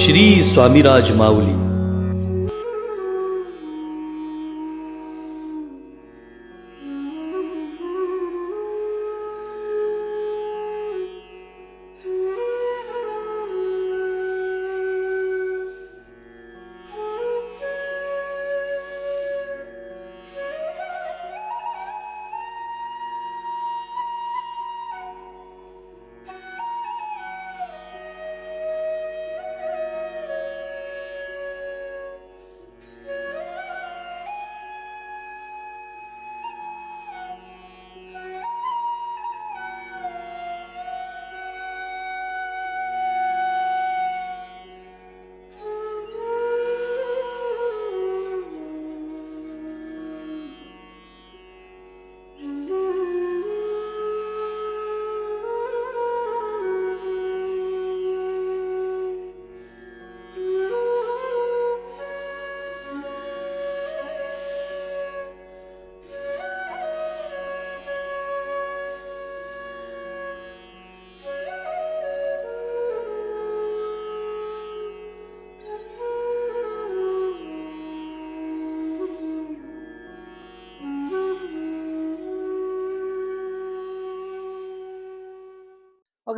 श्री स्वामीराज माऊली.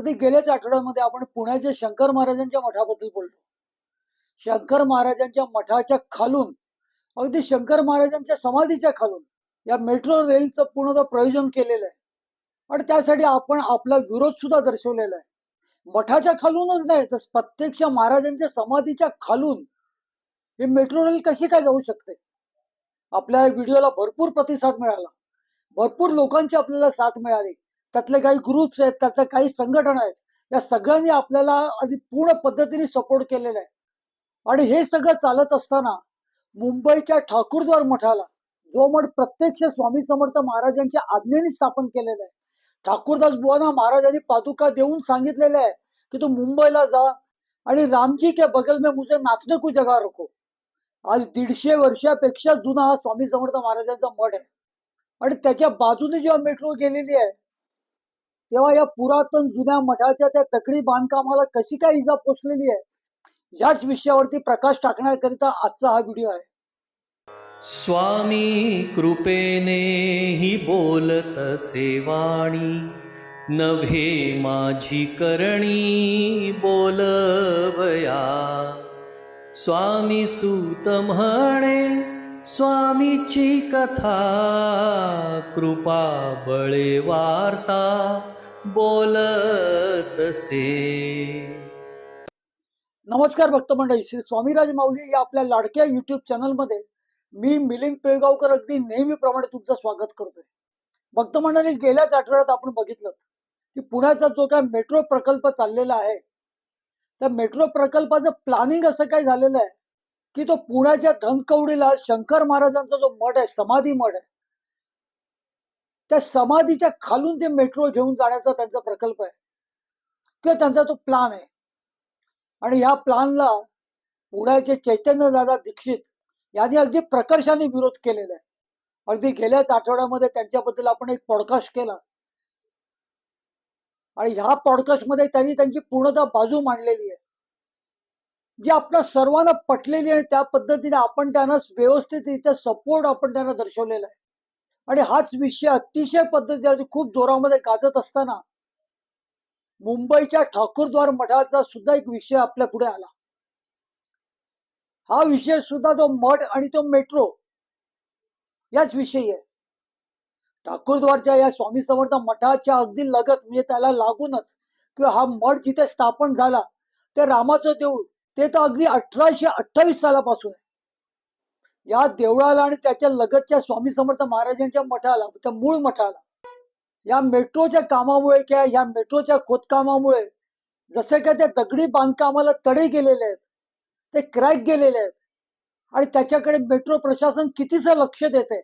अगदी गेल्याच आठवड्यामध्ये आपण पुण्याच्या शंकर महाराजांच्या मठाबद्दल बोललो. शंकर महाराजांच्या मठाच्या खालून अगदी शंकर महाराजांच्या समाधीच्या खालून या मेट्रो रेलचं पूर्ण प्रयोजन केलेलं आहे. आणि त्यासाठी आपण आपला विरोध सुद्धा दर्शवलेला आहे. मठाच्या खालूनच नाही तर प्रत्यक्ष महाराजांच्या समाधीच्या खालून ही मेट्रो रेल कशी काय जाऊ शकते? आपल्या व्हिडिओला भरपूर प्रतिसाद मिळाला. भरपूर लोकांची आपल्याला साथ मिळाली. त्यातले काही ग्रुप्स आहेत त्यातल्या काही संघटना आहेत या सगळ्यांनी आपल्याला आधी पूर्ण पद्धतीने सपोर्ट केलेला आहे. आणि हे सगळं चालत असताना मुंबईच्या ठाकूरद्वार मठाला जो मठ प्रत्यक्ष स्वामी समर्थ महाराजांच्या आज्ञेने स्थापन केलेला आहे. ठाकूरदास बुवाना महाराजांनी पादुका देऊन सांगितलेलं आहे की तू मुंबईला जा आणि रामजी के बगल में मुझे नाचने को जगा रखो. आज दीडशे वर्षापेक्षा जुना हा स्वामी समर्थ महाराजांचा मठ आहे. आणि त्याच्या बाजूने जेव्हा मेट्रो गेलेली आहे तेव्हा या पुरातन जुन्या मठाच्या त्या दगडी बांधकामाला कशी काय इजा पोचलेली आहे? याच विषयावरती प्रकाश टाकण्याकरिता आजचा हा व्हिडिओ आहे. स्वामी कृपेने ही बोलत सेवाणी नभे माझी करणी बोलवया. स्वामी सूत म्हणे स्वामीची कथा कृपा बळे वार्ता बोलतसे नमस्कार भक्त मंडळी श्री स्वामीराज माऊली या आपल्या लाडक्या युट्यूब चॅनलमध्ये मी मिलिंद पिळगावकर अगदी नेहमीप्रमाणे तुमचं स्वागत करतोय. भक्त मंडळी गेल्याच आठवड्यात आपण बघितलं की पुण्याचा जो काय मेट्रो प्रकल्प चाललेला आहे त्या मेट्रो प्रकल्पाचं प्लॅनिंग असं काय झालेलं आहे की तो पुण्याच्या धनकवडीला शंकर महाराजांचा जो मठ आहे समाधी मठ आहे त्या समाधीच्या खालून ते मेट्रो घेऊन जाण्याचा त्यांचा प्रकल्प आहे. किंवा त्यांचा तो प्लान आहे. आणि ह्या प्लानला पुण्याचे चैतन्य दादा दीक्षित यांनी अगदी प्रकर्षाने विरोध केलेला आहे. अगदी गेल्याच आठवड्यामध्ये त्यांच्याबद्दल आपण एक पॉडकास्ट केला. आणि ह्या पॉडकास्टमध्ये त्यांनी त्यांची पूर्णतः बाजू मांडलेली आहे. जी आपल्या सर्वांना पटलेली आणि त्या पद्धतीने आपण त्यांना व्यवस्थितरित्या सपोर्ट आपण त्यांना दर्शवलेला आहे. आणि हाच विषय अतिशय पद्धतीने खूप जोरामध्ये गाजत असताना मुंबईच्या ठाकूरद्वार मठाचा सुद्धा एक विषय आपल्या पुढे आला. हा विषय सुद्धा तो मठ आणि तो मेट्रो याच विषयी आहे. ठाकूरद्वारच्या या स्वामी समर्थ मठाच्या अगदी लगत म्हणजे त्याला लागूनच किंवा हा मठ जिथे स्थापन झाला ते रामाचं देऊळ ते तर अगदी अठराशे अठ्ठावीस सालापासून आहे. या देवळाला आणि त्याच्या लगतच्या स्वामी समर्थ महाराजांच्या मठाला त्या मूळ मठाला. या मेट्रोच्या कामामुळे किंवा या मेट्रोच्या खोदकामामुळे जसे काय त्या दगडी बांधकामाला तडे गेलेले आहेत ते क्रॅक गेलेले आहेत आणि त्याच्याकडे मेट्रो प्रशासन कितीसं लक्ष देते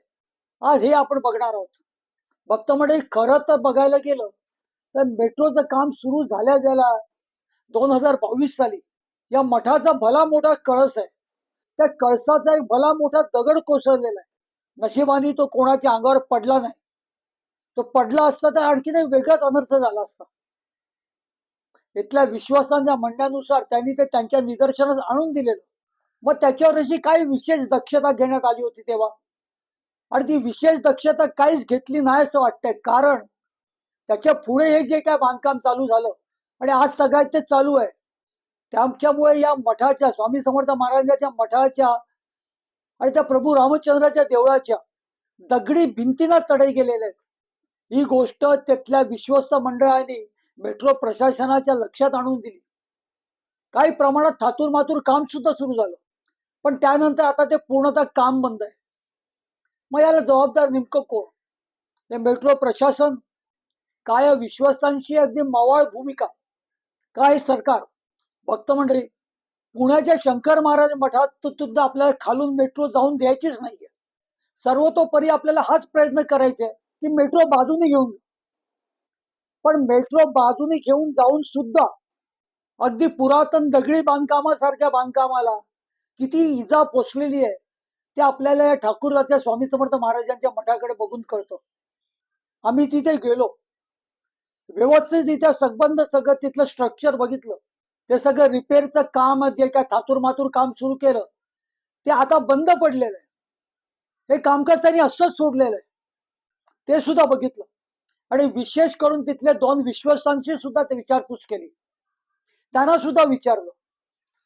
आज हे आपण बघणार आहोत. भक्त म्हणजे खरं तर बघायला गेलं तर मेट्रोचं काम सुरू झाल्या झाल्या दोन हजार बावीस साली या मठाचा भला मोठा कळस आहे. त्या कळसाचा एक भला मोठा दगड कोसळलेला आहे. नशिबाने तो कोणाच्या अंगावर पडला नाही. तो पडला असता तर आणखीन एक वेगळाच अनर्थ झाला असता. इथल्या विश्वासांच्या म्हणण्यानुसार त्यांनी ते त्यांच्या निदर्शनास आणून दिलेलं. मग त्याच्यावर अशी काही विशेष दक्षता घेण्यात आली होती तेव्हा? आणि ती विशेष दक्षता काहीच घेतली नाही असं वाटतंय. कारण त्याच्या पुढे हे जे काय बांधकाम चालू झालं आणि आज सगळ्यात ते चालू आहे त्याच्यामुळे या मठाच्या स्वामी समर्थ महाराजांच्या मठाच्या आणि त्या प्रभू रामचंद्राच्या देवळाच्या दगडी भिंतींना तडे गेलेले आहेत. ही गोष्ट तिथल्या विश्वस्त मंडळाने मेट्रो प्रशासनाच्या लक्षात आणून दिली. काही प्रमाणात थातूर मातूर काम सुद्धा सुरू झालं. पण त्यानंतर आता ते पूर्णतः काम बंद आहे. मग याला जबाबदार नेमकं कोण? हे मेट्रो प्रशासन काय विश्वस्तांशी अगदी मवाळ भूमिका काय सरकार? भक्त मंडळी म्हणजे पुण्याच्या शंकर महाराज मठात सुद्धा आपल्याला खालून मेट्रो जाऊन द्यायचीच नाहीये. सर्वतोपरी आपल्याला हाच प्रयत्न करायचा आहे की मेट्रो बाजूने घेऊन पण मेट्रो बाजूने घेऊन जाऊन सुद्धा अगदी पुरातन दगडी बांधकामासारख्या बांधकामाला किती इजा पोचलेली आहे ते आपल्याला या ठाकूरदाच्या स्वामी समर्थ महाराजांच्या मठाकडे बघून कळतं. आम्ही तिथे गेलो. व्यवस्थितरित्या संबंध सगळं तिथलं स्ट्रक्चर बघितलं. ते सगळं रिपेअरचं काम जे काय थातूर मातूर काम सुरू केलं ते आता बंद पडलेलं आहे. हे कामकाज त्यांनी असंच सोडलेलं आहे. ते सुद्धा बघितलं. आणि विशेष करून तिथले दोन विश्वस्तांशी सुद्धा ते विचारपूस केली. त्यांना सुद्धा विचारलं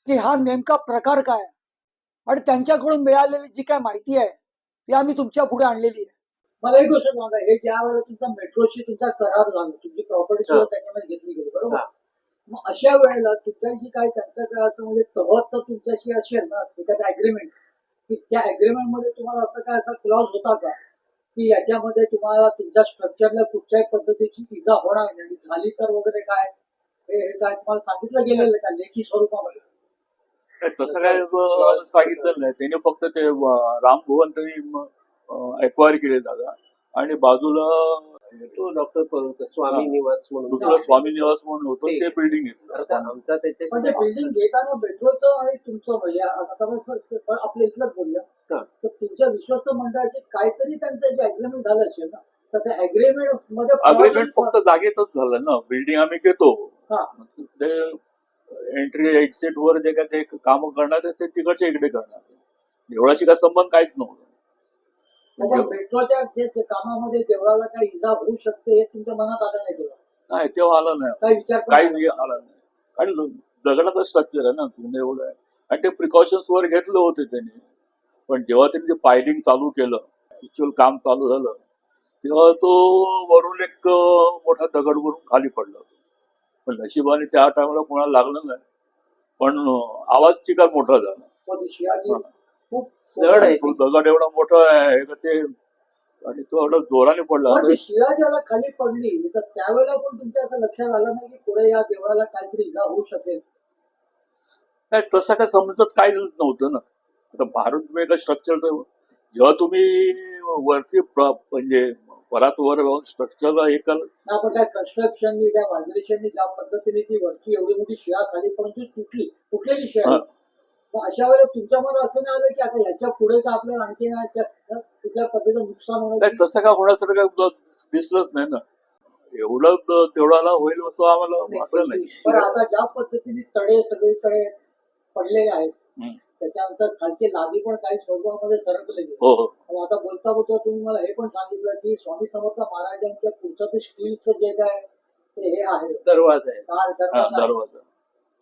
की हा नेमका प्रकार काय आहे? आणि त्यांच्याकडून मिळालेली जी काय माहिती आहे ती आम्ही तुमच्यापुढे आणलेली आहे. मला एक गोष्ट सांगा हे ज्या वेळेला तुमचा मेट्रोशी तुमचा करार झाला तुमची प्रॉपर्टी सुद्धा त्याच्यामध्ये घेतली गेली बरोबर. मग अशा वेळेला तुमच्याशी काय त्यांचं काय असं म्हणजे तहत तर तुमच्याशी असेल ना एखादा अग्रीमेंट की त्या अग्रीमेंटमध्ये तुम्हाला असं काय असा क्लॉज होता का? की याच्यामध्ये तुम्हाला तुमच्या स्ट्रक्चरला कुठच्याही पद्धतीची इजा होणार नाही. आणि झाली तर वगैरे काय? हे काय तुम्हाला सांगितलं गेलेलं का? लेखी स्वरूपामध्ये? तसं काय सांगितलं नाही. त्याने फक्त ते रामभुवन तरी एक्वायर केले जागा आणि बाजूला तो डॉक्टर स्वामी. निवास म्हणून दुसरं स्वामी निवास म्हणून होतं ते- बिल्डिंग घेतलं आमचा पण ते त्याच्याशी बिल्डिंग घेताना मेट्रोचं आणि तुमचं म्हणजे आता आपण फक्त- पण आपलं इथलंच बोलूया. हा. तर तुमच्या विश्वस्त मंडळाशी काहीतरी त्यांचं जे अग्रीमेंट झालं असेल ना तर त्या अग्रीमेंटमध्ये अग्रीमेंट फक्त जागेतच झालं ना. बिल्डिंग आम्ही घेतो. हा. ते एंट्री एक्झिट वर जे काय ते काम करणार ते तिकडच्या इकडे करणार एवढाशी काय संबंध काहीच नव्हतं. मेट्रोच्या जे जे कामामध्ये देवळाला काही इजा होऊ शकते हे तुमच्या मनात आलं नाही तेव्हा? नाही तेव्हा आलं नाही. काही विचार नाही. आलं नाही. कारण दगडाचं स्ट्रक्चर आहे ना जुनं एवढं आहे. आणि ते प्रिकॉशन्स वर घेतले होते त्यांनी. पण जेव्हा त्यांनी पायलिंग चालू केलं ऍक्च्युअल काम चालू झालं तेव्हा तो वरून एक मोठा दगड वरून खाली पडला. पण नशिबाने त्या टायमाला कोणाला लागलं नाही. पण आवाज चिकार मोठा झाला. हा. खूप जड आहे तो. दगड एवढा मोठा आहे का ते आणि तो एवढा जोराने पडला. पण ती शिळा ज्याला खाली पडली तर त्यावेळेला पण तुमच्या असं लक्षात आलं नाही की पुढे या देवळाला काहीतरी इजा होऊ शकेल? नाही तसं काय समजत काय नव्हतं ना. आता भारत तुम्ही एका स्ट्रक्चर जेव्हा तुम्ही वरती प्र- म्हणजे वरात वर जाऊन स्ट्रक्चरला हे कर. पण त्या कन्स्ट्रक्शननी त्या वायब्रेशननी ज्या पद्धतीने ती वरची एवढी मोठी शिळा खाली पडून ती तुटली. तुटलेली शिळा. अशा वेळेला तुमच्या मध्ये असं नाही आलं की आता ह्याच्या पुढे तर आपल्याला आणखी कुठल्या पद्धतीचं नुकसान होणार नाही तसं काय होण्यासारखं काय दिसलंच नाही ना. एवढं तेवढाला होईल असं आम्हाला वाटलं नाही. पण आता ज्या पद्धतीने तडे सगळीकडे पडलेले आहेत. त्याच्यानंतर खालचे लादी पण काही स्वरूपामध्ये सरकले गेले हो हो. आणि आता बोलता बोलता तुम्ही मला हे पण सांगितलं की स्वामी समर्थ महाराजांच्या पुढचं ते स्टीलचं जे काय ते हे आहे. दरवाजा आहे. दार हा दरवाजा आहे. दरवाजा.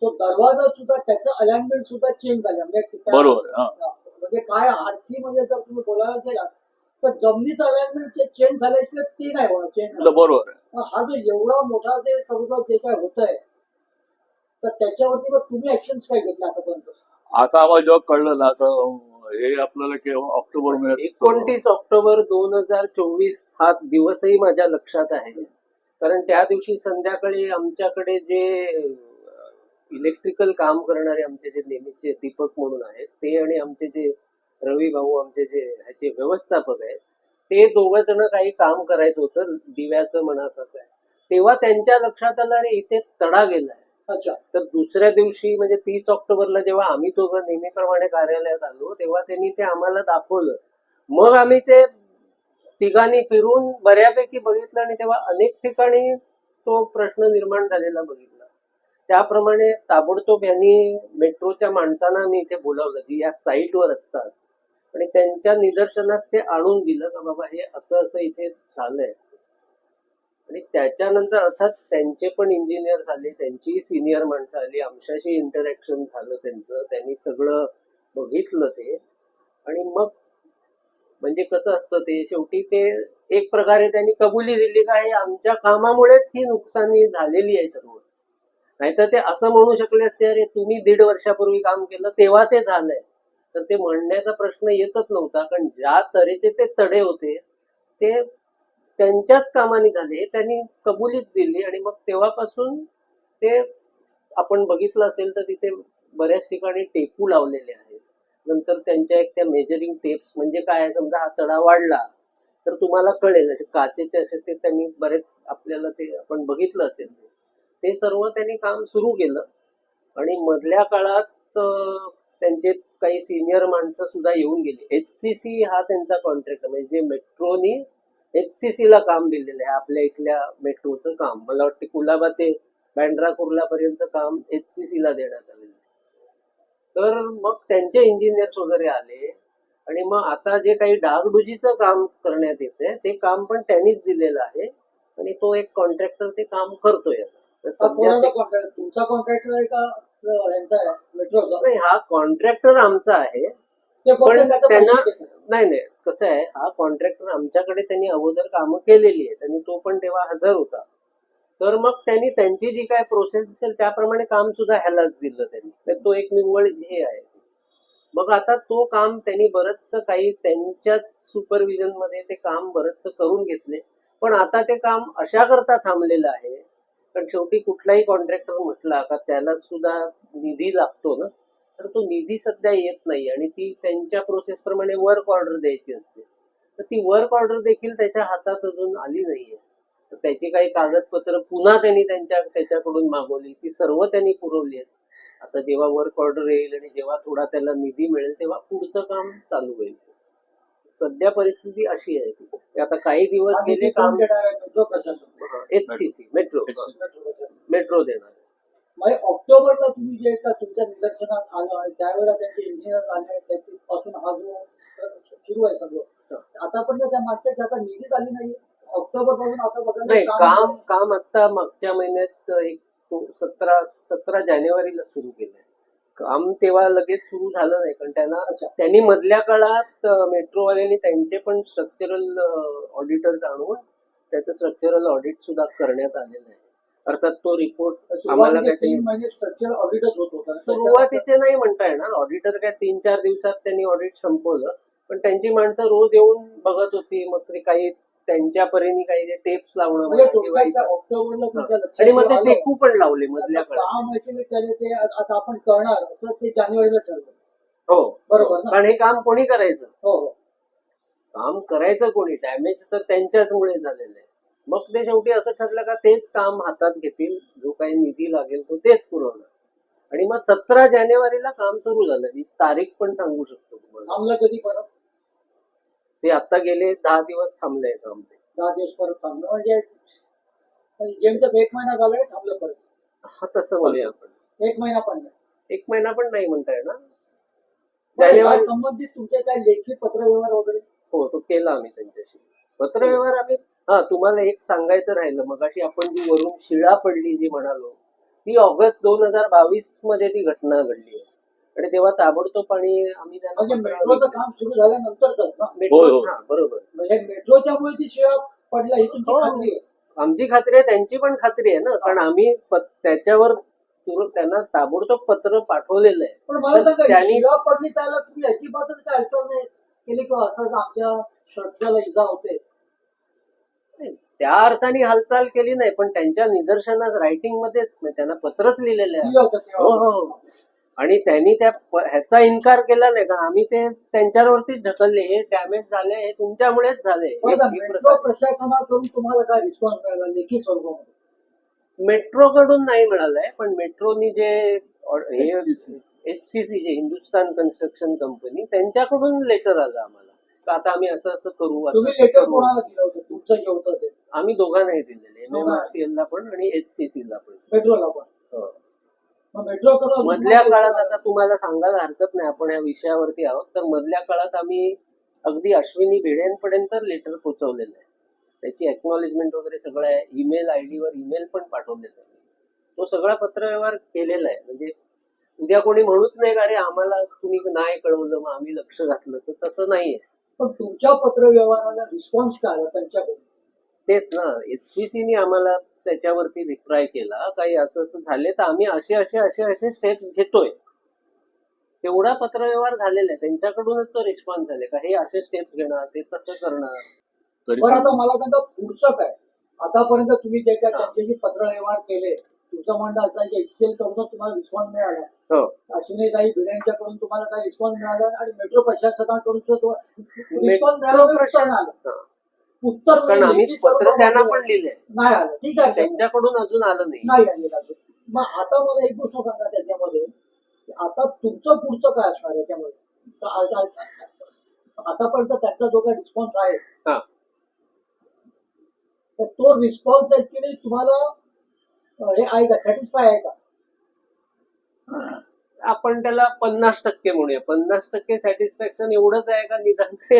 तो दरवाजा सुद्धा त्याचं अलाइनमेंट सुद्धा चेंज झालं. म्हणजे बरोबर हा. म्हणजे काय आरती म्हणजे जर तुम्ही बोलायला गेलात तर जमिनीचं अलाइनमेंट चेंज झाल्याशिवाय ते नाही होणार चेंज बरोबर हा जो एवढा मोठा जे सर्व जे काय होत आहे तर त्याच्यावरती मग तुम्ही ऍक्शन काय घेतले आतापर्यंत? आता आम्हाला जेव्हा कळलं ना आता हे आपल्याला केव्हा ऑक्टोबर महिन्यात एकोणतीस ऑक्टोबर दोन हजार चोवीस हा दिवसही माझ्या लक्षात आहे. कारण त्या दिवशी संध्याकाळी आमच्याकडे जे इलेक्ट्रिकल काम करणारे आमचे जे नेहमीचे दीपक म्हणून आहेत ते आणि आमचे जे रवी भाऊ आमचे जे ह्याचे व्यवस्थापक आहेत ते दोघ जण काही काम करायचं होतं दिव्याचं म्हणा काय. तेव्हा त्यांच्या लक्षात आलं अरे इथे तडा गेलाय. अच्छा. तर दुसऱ्या दिवशी म्हणजे तीस ऑक्टोबरला जेव्हा आम्ही दोघं नेहमीप्रमाणे कार्यालयात आलो तेव्हा त्यांनी ते आम्हाला दाखवलं. मग आम्ही ते तिघांनी फिरून बऱ्यापैकी बघितलं आणि तेव्हा अनेक ठिकाणी तो प्रश्न निर्माण झालेला बघितला. त्याप्रमाणे ताबडतोब यांनी मेट्रोच्या माणसांना मी इथे बोलावलं जी या साईटवर असतात. आणि त्यांच्या निदर्शनास ते आणून दिलं का बाबा हे असं असं इथे झालंय. आणि त्याच्यानंतर अर्थात त्यांचे पण इंजिनियर झाले त्यांची सिनियर माणसं आली आमच्याशी इंटरॅक्शन झालं त्यांचं त्यांनी सगळं बघितलं ते. आणि मग म्हणजे कसं असतं ते शेवटी ते एक प्रकारे त्यांनी कबुली दिली का हे आमच्या कामामुळेच ही नुकसानी झालेली आहे सर्व. नाहीतर ते असं म्हणू शकले असते अरे तुम्ही दीड वर्षापूर्वी काम केलं तेव्हा ते झालंय. तर ते म्हणण्याचा प्रश्न येतच नव्हता कारण ज्या तऱ्हेचे ते तडे होते ते त्यांच्याच कामाने झाले त्यांनी कबुलीच दिली आणि मग तेव्हापासून ते आपण बघितलं असेल तर तिथे बऱ्याच ठिकाणी टेपू लावलेले आहेत. नंतर त्यांच्या एक त्या मेजरिंग टेप्स म्हणजे काय आहे, समजा हा तडा वाढला तर तुम्हाला कळेल असे काचेचे असे ते त्यांनी बरेच आपल्याला ते आपण बघितलं असेल. ते. सर्व त्यांनी काम सुरू केलं. आणि मधल्या काळात त्यांचे काही सिनियर माणसं सुद्धा येऊन गेली. एच सी सी हा त्यांचा कॉन्ट्रॅक्ट म्हणजे जे मेट्रोनी एच सी सी ला काम दिलेलं आहे. आपल्या इथल्या मेट्रोचं काम. मला वाटतं कुलाबा ते बँड्रा कुर्ला पर्यंतचं काम एच सी सी ला देण्यात आलेलं आहे. तर मग त्यांचे इंजिनियर्स वगैरे आले. आणि मग आता जे काही डागडुजीचं काम करण्यात येते ते काम पण त्यांनीच दिलेलं आहे. आणि तो एक कॉन्ट्रॅक्टर ते काम करतोय आता. कोणाचा ते- कॉन्ट्रॅक्ट तुमचा कॉन्ट्रॅक्टर आहे का अं, यांचा आहे मेट्रोचा? नाही हा कॉन्ट्रॅक्टर आमचा आहे. ते पण त्याचा त्यांना पैसे. नाही नाही कसं आहे हा कॉन्ट्रॅक्टर आमच्याकडे त्यांनी अगोदर कामं केलेली आहेत आणि तो पण तेव्हा हजर होता. तर मग त्यांनी त्यांची जी काय प्रोसेस असेल त्याप्रमाणे काम सुद्धा ह्यालाच दिलं त्यांनी. तर तो एक निव्वळ हे आहे. मग आता तो काम त्यांनी बरंचसं काही त्यांच्याच सुपरविजनमध्ये ते काम बरंचसं करून घेतले. पण आता ते काम अशा करता थांबलेलं आहे कारण शेवटी कुठलाही कॉन्ट्रॅक्टर म्हटला का त्याला सुद्धा निधी लागतो ना तर तो निधी सध्या येत नाही आणि ती त्यांच्या प्रोसेस प्रमाणे वर्क ऑर्डर द्यायची असते. तर ती वर्क ऑर्डर देखील त्याच्या हातात अजून आली नाहीये. तर त्याची काही कागदपत्र पुन्हा त्यांनी त्यांच्या त्याच्याकडून मागवली ती सर्व त्यांनी पुरवली आहेत. आता जेव्हा वर्क ऑर्डर येईल आणि जेव्हा थोडा त्याला निधी मिळेल तेव्हा पुढचं काम चालू होईल. सध्या परिस्थिती अशी आहे आता काही दिवस गेले काम एच सी सी मेट्रो देणार. म्हणजे ऑक्टोबरला तुम्ही जे का तुमच्या निदर्शनात आलं आणि त्यावेळेला त्यांचे इंजिनियर आले त्याच्यापासून हा जो सुरू आहे सगळं आतापर्यंत त्या माणसाची आता निधीच आली नाही. ऑक्टोबरपासून आता बघायला काम. काम आता मागच्या महिन्यात एक सतरा सतरा जानेवारीला सुरू केलंय. काम तेव्हा लगेच सुरू झालं नाही कारण त्यांना. त्यांनी मधल्या काळात मेट्रोवाल्यांनी त्यांचे पण स्ट्रक्चरल ऑडिटर्स आणून त्याचं स्ट्रक्चरल ऑडिट सुद्धा करण्यात आलेलं आहे. अर्थात तो रिपोर्ट आम्हाला सुरुवातीचे काही तीन महिने स्ट्रक्चर ऑडिटच होत होतं सुरुवातीचे नाही म्हणता येणार. ऑडिटर काय तीन चार दिवसात त्यांनी ऑडिट संपवलं. पण त्यांची माणसं रोज येऊन बघत होती. मग ते काही त्यांच्या परीने काही जे टेप्स लावणं म्हणजे आणि मग ते. टेकू पण लावले मधल्या ते आता आपण करणार असं ते जानेवारीला ठरलं. हो. बरोबर? कारण हे काम कोणी करायचं? हो हो. काम करायचं कोणी? डॅमेज तर त्यांच्याच मुळे झालेलं आहे. मग ते शेवटी असं ठरलं का तेच काम हातात घेतील जो काही निधी लागेल तो तेच पुरवणार. आणि मग सतरा जानेवारीला काम सुरू झालं. मी तारीख पण सांगू शकतो तुम्हाला. थांबलं कधी परत? ते आता गेले दहा दिवस थांबलंय काम ते दहा दिवस परत थांबलं. म्हणजे जेमतेम एक महिना झाला आणि थांबलं परत? हा तसं बोलूया आपण. एक महिना पण नाही. एक महिना पण नाही म्हणता येणार. पण या जानेवारी संबंधित तुमचे काय लेखी पत्रव्यवहार वगैरे? हो तो केला आम्ही त्यांच्याशी पत्रव्यवहार आम्ही हा तुम्हाला एक सांगायचं राहिलं मगाशी आपण जी वरून शिळा पडली जी म्हणालो ती ऑगस्ट दोन हजार बावीसमध्ये ती घटना घडली आहे आणि तेव्हा ताबडतोब आणि आम्ही म्हणजे मेट्रोचं. काम सुरू झाल्यानंतरच ना मेट्रो. हा बरोबर म्हणजे मेट्रोच्या मुळे ती शिळा पडला ही तुमची हो. खात्री आहे आमची खात्री आहे त्यांची पण खात्री आहे ना कारण आम्ही प- त्याच्यावर तुर- त्यांना ताबडतोब पत्र पाठवलेलं आहे पण मला तर सांगा ही त्यांनी- शिळा पडली त्याला तुम्ही अजिबातच काय अडचण नाही केली किंवा असंच आमच्या श्रद्धाला इजा होते. त्या अर्थाने हालचाल केली नाही पण त्यांच्या निदर्शनास रायटिंग मध्येच त्यांना पत्रच लिहिलेलं हो हो. आणि त्यांनी त्या ह्याचा इन्कार केला नाही कारण आम्ही ते त्यांच्यावरतीच ढकलले हे डॅमेज झाले हे तुमच्यामुळेच झाले. मेट्रो. प्रशासनाकडून तुम्हाला काय रिस्पॉन्स मिळाला लेखी स्वरूपामध्ये? मेट्रोकडून नाही मिळालंय पण मेट्रोनी जे HCC. एच सी सी जे हिंदुस्थान कन्स्ट्रक्शन कंपनी त्यांच्याकडून लेटर आलं आम्हाला. का आता आम्ही असं असं करू असं करू. तुमचं जे होतं ते. आम्ही दोघांनाही दिलेले M M. R C L ला पण आणि एच सी सी ला पण. मेट्रोला पण? हो. मेट्रो मधल्या काळात आता तुम्हाला सांगायला हरकत नाही. आपण या विषयावरती आहोत. तर मधल्या काळात आम्ही अगदी अश्विनी भिडेंपर्यंत लेटर पोहोचवलेलं आहे. त्याची एक्नॉलेजमेंट वगैरे सगळं आहे. ईमेल आय वर ईमेल पण पाठवलेला आहे. तो सगळा पत्रव्यवहार केलेला आहे. म्हणजे उद्या कोणी म्हणूच नाही का अरे आम्हाला तुम्ही नाही कळवलं मग आम्ही लक्ष घातलं. असं तसं नाहीये. पण तुमच्या पत्रव्यवहाराला रिस्पॉन्स काय आला त्यांच्याकडून? तेच ना एचसीसीने आम्हाला त्याच्यावरती रिप्लाय केला काही असं असं झाले तर आम्ही असे असे असे असे स्टेप्स घेतोय. तेवढा पत्रव्यवहार झालेला आहे. त्यांच्याकडूनच तो रिस्पॉन्स झाले का हे असे स्टेप्स घेणार ते तसं करणार. बरं आता मला सांगा पुढचं काय? आतापर्यंत तुम्ही जे काय. त्यांच्याशी पत्रव्यवहार केले तुमचं म्हणणं असं आहे की एक्सेल कडून तुम्हाला रिस्पॉन्स मिळाला. हो. अश्विनीताई भिड्यांच्याकडून तुम्हाला काय रिस्पॉन्स मिळाला आणि मेट्रो प्रशासनाकडून रिस्पॉन्स मिळाला का उत्तर म्हणजे पत्र त्यांना पण लिहिलंय. नाही आलं. ठीक आहे. त्यांच्याकडून अजून आलं नाही. नाही आलेलं अजून मग आता मला एक गोष्ट सांगा त्याच्यामध्ये. आता तुमचं पुढचं काय असणार याच्यामध्ये? आतापर्यंत त्यांचा जो काही रिस्पॉन्स आहे तर तो रिस्पॉन्स ऍक्च्युली तुम्हाला हे आहे का सॅटिस्फाय आहे का? आपण त्याला पन्नास टक्के म्हणूया. पन्नास टक्के सॅटिस्फॅक्शन एवढंच आहे का निदान ते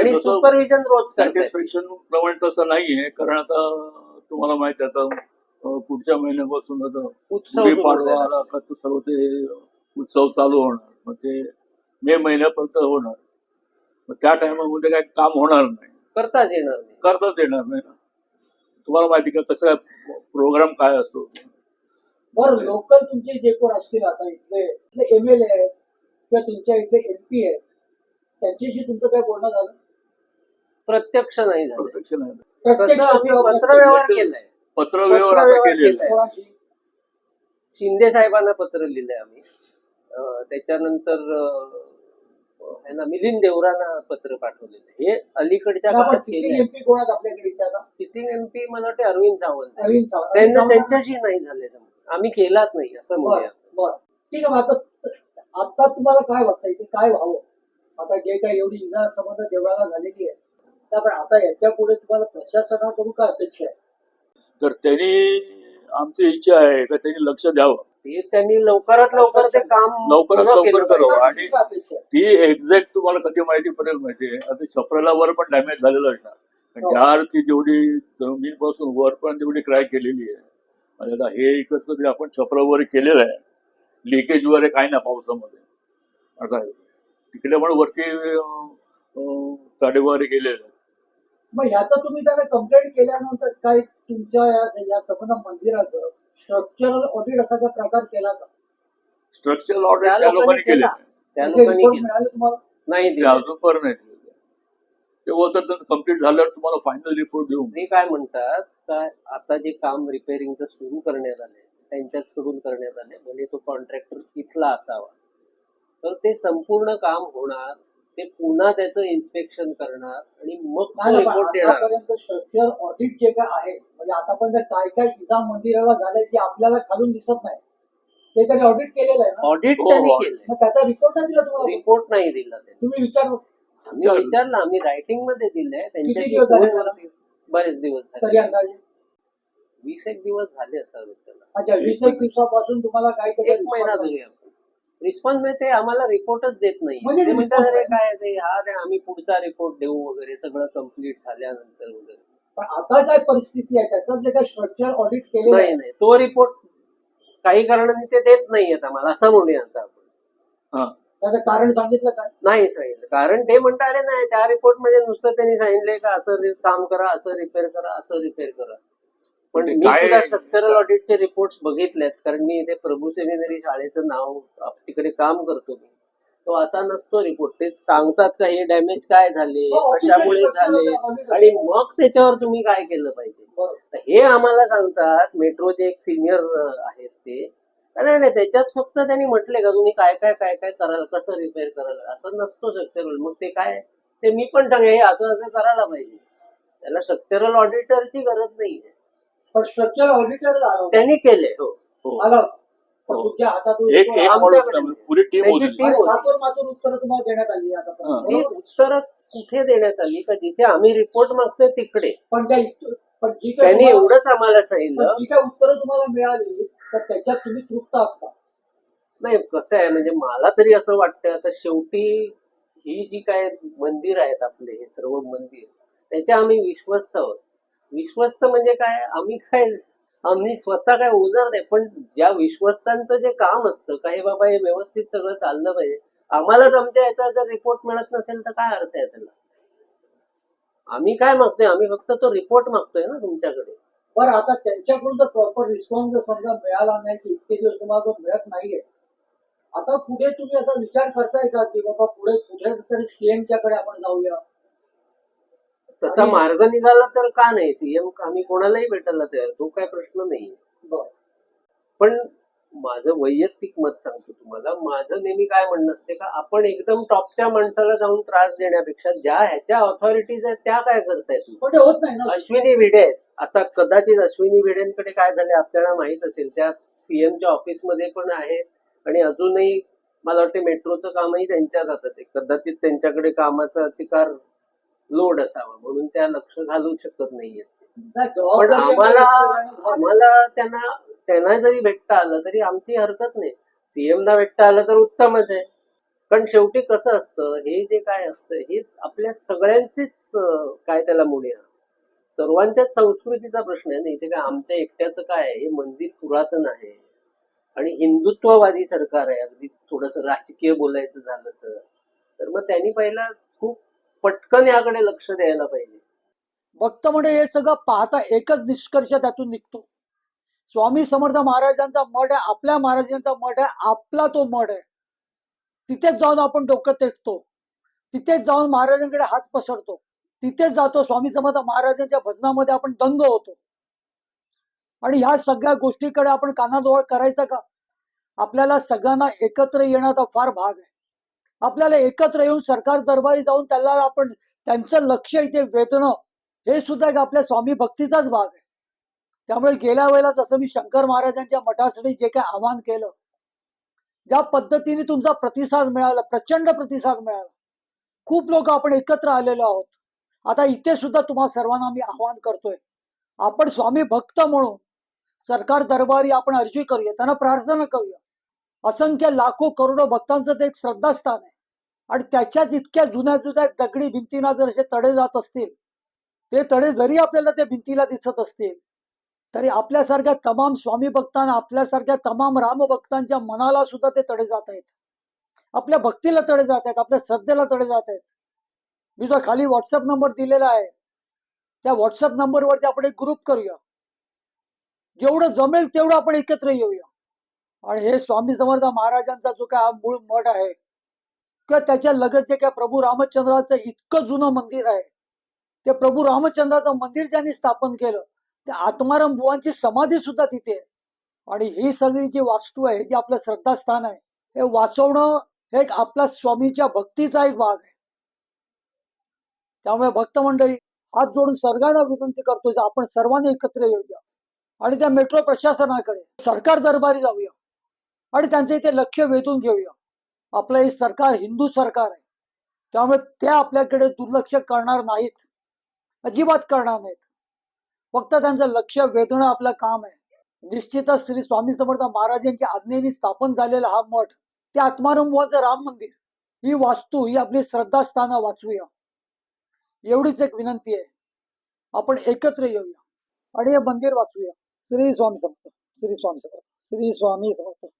आणि सुपरविजन रोज. सॅटिस्फॅक्शन प्रमाणे तसं नाहीये कारण आता तुम्हाला माहिती आहे आता पुढच्या महिन्यापासून आता उत्सव तर सर्व ते उत्सव चालू होणार. मग ते मे महिन्यापर्यंत होणार. मग त्या टायमामध्ये काय काम होणार नाही. करताच येणार नाही. करताच येणार नाही ना. तुम्हाला माहिती का कसं प्रोग्राम काय असतो? बरं लोकल तुमचे जे कोण असतील आता इथले इथले एम एल ए आहेत किंवा तुमच्या इथले एमपी आहेत त्यांच्याशी तुमचं काय बोलणं झालं? प्रत्यक्ष नाही झालं. प्रत्यक्ष नाही प्रत्यक्ष तसं आम्ही किंवा पत्रव्यवहार केलाय. पत्रव्यवहार आता पत्रव्यवहार केलेला केलाय. कोणाशी? शिंदे साहेबांना पत्र लिहिलंय आम्ही. अं, त्याच्यानंतर अं, है ना मिलिंद देवरांना पत्र पाठवलेलं हे अलीकडच्या काळात एमपी कोणात आपल्याकडे सिटिंग एमपी मला वाटते अरविंद सावंत. अरविंद सावंत. अरविंद त्यांना त्यांच्याशी नाही झाले. आम्ही केलाच नाही असं बर म्हणूया. बर. ठीक आहे मग आता आता तुम्हाला काय वाटतं? इथे काय व्हावं? आता जे काही एवढी इजा संबंध देवळाला झालेली आहे त्यामुळे आता याच्यापुढे तुम्हाला प्रशासनाकडून काय अपेक्षा आहे? तर त्यांनी आमची इच्छा आहे का? त्यांनी लक्ष द्यावं. ते त्यांनी लवकरात लवकर ते काम लवकरात लवकर करावं. आणि- काय ती एक्झॅक्ट तुम्हाला कधी माहिती पडेल माहितीये आता छपराला वर पण डॅमेज झालेलं असणार हो. त्या अर्थी जेवढी जमिनीपासून वर पण तेवढी क्रॅक केलेली आहे आता हे इकडचं जे आपण छपरावर केलेलं आहे लिकेज वगैरे काही ना पावसामध्ये आता तिकडे पण वरती तडे वगैरे गेलेले. मग ह्याचं तुम्ही त्याला कंप्लेंट केल्यानंतर काय तुमच्या या या संबंध मंदिराचं स्ट्रक्चरल ऑडिट असा काय प्रकार केला का स्ट्रक्चरल ऑर्डर त्या त्या लोकांनी लोकांनी केले केला. त्या त्याचे लोकांनी रिपोर्ट केलं. मिळाले तुम्हाला नाही ते दिले. अजून पर्यंत नाही दिलेले. ते बोलतात कंप्लीट झाल्यावर तुम्हाला फायनल रिपोर्ट देऊ ते काय म्हणतात का आता जे काम रिपेअरिंगचं सुरू करण्यात आले त्यांच्याच कडून करण्यात आले भले तो कॉन्ट्रॅक्टर इथला असावा तर ते संपूर्ण काम होणार ते पुन्हा त्याचं इन्स्पेक्शन करणार आणि मग तो रिपोर्ट देणार. आतापर्यंत स्ट्रक्चर ऑडिट जे काय आहे म्हणजे आतापर्यंत काय काय इजा मंदिराला झालंय जे आपल्याला खालून दिसत नाही ते त्यांनी ऑडिट केलेलं आहे ना? ऑडिट हो, त्यांनी. केलंय. मग त्याचा रिपोर्ट नाही दिला तुम्हाला? रिपोर्ट नाही दिला त्यांनी. तुम्ही विचार आम्ही विचारलं. विचारलं आम्ही रायटिंगमध्ये दिलंय त्यांच्याशी दिवस झाले फोनवरती बरेच दिवस तरी झाले अंदाजे? वीस एक दिवस झाले असावेत त्याला. अच्छा वीस एक दिवसापासून तुम्हाला काही एक महिना आपण रिस्पॉन्स म्हणजे ते आम्हाला रिपोर्टच देत नाही. म्हणजे ते म्हणतात response अरे नाही. काय ते हा रे आम्ही पुढचा रिपोर्ट देऊ वगैरे सगळं कंप्लीट झाल्यानंतर वगैरे. पण आता काय परिस्थिती आहे? त्याचं जे काही स्ट्रक्चर ऑडिट केलेलं नाही आहे नाही. तो रिपोर्ट काही कारणाने ते देत नाहीयेत आम्हाला असं म्हणूया आता आपण. हा. त्याचं कारण सांगितलं काय? नाही सांगितलं. कारण ते म्हणतात अरे नाही त्या रिपोर्टमध्ये नुसतं त्यांनी सांगितलंय का असं रि- काम करा असं रिपेअर करा असं रिपेअर करा. पण ते मी सुद्धा स्ट्रक्चरल ऑडिटचे रिपोर्ट बघितलेत कारण मी इथे प्रभू सेमिनरी शाळेचं नाव आप- तिकडे काम करतो मी. तो असा नसतो रिपोर्ट ते सांगतात का हे डॅमेज काय झाले हो, कशामुळे झाले? आणि. मग त्याच्यावर तुम्ही काय केलं पाहिजे? हे आम्हाला सांगतात मेट्रोचे एक सिनियर आहेत ते. नाही नाही त्याच्यात फक्त त्यांनी म्हटले का तुम्ही काय काय काय काय कराल कसं रिपेअर कराल? असं नसतो स्ट्रक्चरल मग ते काय? ते मी पण सांगे हे असं असं करायला पाहिजे. त्याला स्ट्रक्चरल ऑडिटरची गरज नाहीये. पण स्ट्रक्चर ऑडिटर. त्यांनी केले हो हो आला होता. पण हो. तुमच्या हातातून एक एक आमच्याकडे model पुरी टीम त्याची होती team आणि होती. कातूर मातूर उत्तर तुम्हाला देण्यात आली आता हा. ती उत्तरं कुठे देण्यात आली का जिथे आम्ही रिपोर्ट मागतोय तिकडे पण त्या इत- पण जी काही त्यांनी तुम्हाला- एवढंच आम्हाला पण सांगितलं जी काही उत्तरं तुम्हाला मिळाली तर त्याच्यात तुम्ही तृप्त आहात का नाही कसं आहे म्हणजे मला तरी असं वाटतं आता शेवटी ही जी काय मंदिर आहेत आपले हे सर्व मंदिर त्याच्या आम्ही विश्वस्त आहोत विश्वस्त म्हणजे काय? आम्ही काय आम्ही स्वतः काय ओझर नाही. पण ज्या विश्वस्तांचं जे काम असतं काही बाबा हे व्यवस्थित सगळं चाललं पाहिजे. आम्हालाच आमच्या याचा जर रिपोर्ट मिळत नसेल तर काय अर्थ आहे त्याला? आम्ही काय मागतोय? आम्ही फक्त तो रिपोर्ट मागतोय ना तुमच्याकडे. बरं आता त्यांच्याकडून जर प्रॉपर रिस्पॉन्स जर समजा मिळाला नाही की इतके दिवस तुम्हाला जो मिळत नाहीये. आता पुढे तुम्ही असा विचार करताय का की बाबा पुढे कुठे तरी सीएमच्याकडे आपण जाऊया? तसा मार्ग निघाला तर का नाही? सीएम आम्ही कोणालाही भेटायला तयार तो काय प्रश्न नाही. पण माझं वैयक्तिक मत सांगतो तुम्हाला माझं नेहमी काय म्हणणं असते का आपण एकदम टॉपच्या माणसाला जाऊन त्रास देण्यापेक्षा ज्या ह्याच्या ऑथॉरिटीज आहेत त्या काय करतायत? ते होत नाही अश्विनी भिडे आता कदाचित अश्विनी भिडेंकडे काय झाले आपल्याला माहीत असेल त्या सीएमच्या ऑफिसमध्ये पण आहे आणि अजूनही मला वाटते मेट्रोचं कामही त्यांच्याच हातात आहे कदाचित त्यांच्याकडे कामाचा अधिकार लोड असावा म्हणून त्या लक्ष घालू शकत नाहीये नाही, पण आम्हाला आम्हाला त्यांना त्यांना जरी भेटता आलं तरी आमची हरकत नाही. सीएमला भेटता आलं तर उत्तमच आहे. पण शेवटी कसं असतं हे जे काय असतं हे आपल्या सगळ्यांचीच काय त्याला मुळे सर्वांच्याच संस्कृतीचा प्रश्न आहे ना इथे काय आमच्या एकट्याचं काय आहे? हे मंदिर पुरातन आहे. आणि हिंदुत्ववादी सरकार आहे. अगदी थोडस राजकीय बोलायचं झालं तर. तर मग त्यांनी पहिला खूप पटकन याकडे लक्ष द्यायला पाहिजे. भक्त म्हणजे हे सगळं पाहता एकच निष्कर्ष त्यातून निघतो. स्वामी समर्थ महाराजांचा मठ आहे आपल्या महाराजांचा मठ आहे आपला तो मठ आहे. तिथेच जाऊन आपण डोकं तेटतो तिथेच जाऊन महाराजांकडे हात पसरतो. तिथेच जातो स्वामी समर्थ महाराजांच्या भजनामध्ये आपण दंग होतो. आणि ह्या सगळ्या गोष्टीकडे आपण कानाडोळ करायचा का? आपल्याला सगळ्यांना एकत्र येण्याचा फार भाग आहे. आपल्याला एकत्र येऊन सरकार दरबारी जाऊन त्याला आपण त्यांचं लक्ष इथे वेधणं हे सुद्धा एक आपल्या स्वामी भक्तीचाच भाग आहे. त्यामुळे गेल्या वेळेला जसं मी शंकर महाराजांच्या मठासाठी जे काही आवाहन केलं ज्या पद्धतीने तुमचा प्रतिसाद मिळाला प्रचंड प्रतिसाद मिळाला. खूप लोक आपण एकत्र आलेलो आहोत. आता इथे सुद्धा तुम्हा सर्वांना मी आवाहन करतोय आपण स्वामी भक्त म्हणून सरकार दरबारी आपण अर्जी करूया त्यांना प्रार्थना करूया. असंख्य लाखो करोडो भक्तांचं ते एक श्रद्धास्थान आहे. आणि त्याच्यात इतक्या जुन्या जुन्या दगडी भिंतींना जर असे तडे जात असतील ते तडे जरी आपल्याला त्या भिंतीला दिसत असतील तरी आपल्यासारख्या तमाम स्वामी भक्तांना आपल्यासारख्या तमाम रामभक्तांच्या मनाला सुद्धा ते तडे जात आहेत. आपल्या भक्तीला तडे जात आहेत आपल्या श्रद्धेला तडे जात आहेत. मी जो खाली व्हॉट्सअप नंबर दिलेला आहे त्या व्हॉट्सअप नंबरवरती आपण एक ग्रुप करूया. जेवढं जमेल तेवढं आपण एकत्र येऊया. आणि हे स्वामी समर्थ महाराजांचा जो काय मूळ मठ आहे किंवा त्याच्या लगत जे काय प्रभू रामचंद्राचं इतकं जुनं मंदिर आहे ते प्रभू रामचंद्राचं मंदिर ज्यांनी स्थापन केलं त्या आत्माराम बुवांची समाधी सुद्धा तिथे आहे. आणि ही सगळी जी वास्तू आहे जी आपलं श्रद्धास्थान आहे हे वाचवणं हे एक आपला स्वामीच्या भक्तीचा एक भाग आहे. त्यामुळे भक्त मंडळी हात जोडून सर्वांना विनंती करतो आपण सर्वांनी एकत्र येऊया. आणि त्या मेट्रो प्रशासनाकडे सरकार दरबारी जाऊया. आणि त्यांचं इथे लक्ष वेधून घेऊया. आपलं हे सरकार हिंदू सरकार आहे. त्यामुळे ते आपल्याकडे दुर्लक्ष करणार नाहीत. अजिबात करणार नाहीत. फक्त त्यांचं लक्ष वेधणं आपलं काम आहे. निश्चितच श्री स्वामी समर्थ महाराजांच्या आज्ञेने स्थापन झालेला हा मठ ते आत्मारंभाचं राम मंदिर. ही वास्तू ही आपली श्रद्धास्थानं वाचूया एवढीच एक विनंती आहे. आपण एकत्र येऊया. आणि हे मंदिर वाचूया श्री स्वामी समर्थ श्री स्वामी समर्थ श्री स्वामी समर्थ.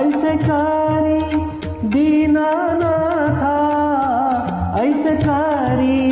ऐसे करी दीनानाथा ऐसे करी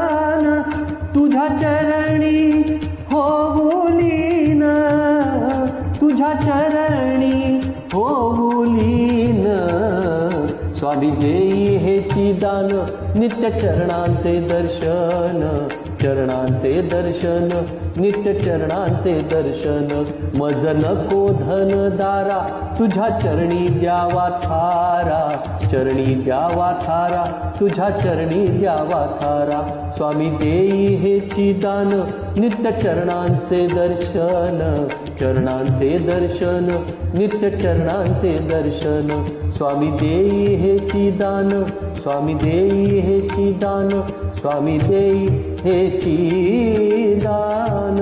तुझ्या चरणी होऊलीन तुझ्या चरणी होऊलीन स्वामी देई हेची दान नित्य चरणांचे दर्शन. चरणांचे दर्शन नित्य चरणांचे दर्शन. मज नको धन दारा तुझ्या चरणी द्यावा थारा. चरणी द्यावा थारा तुझ्या चरणी द्यावा थारा. स्वामी देई हे दान नित्य चरणांचे दर्शन. चरणांचे दर्शन नित्य चरणांचे दर्शन. स्वामी देई हे दान स्वामीदेव हे दान स्वामी देव हे दान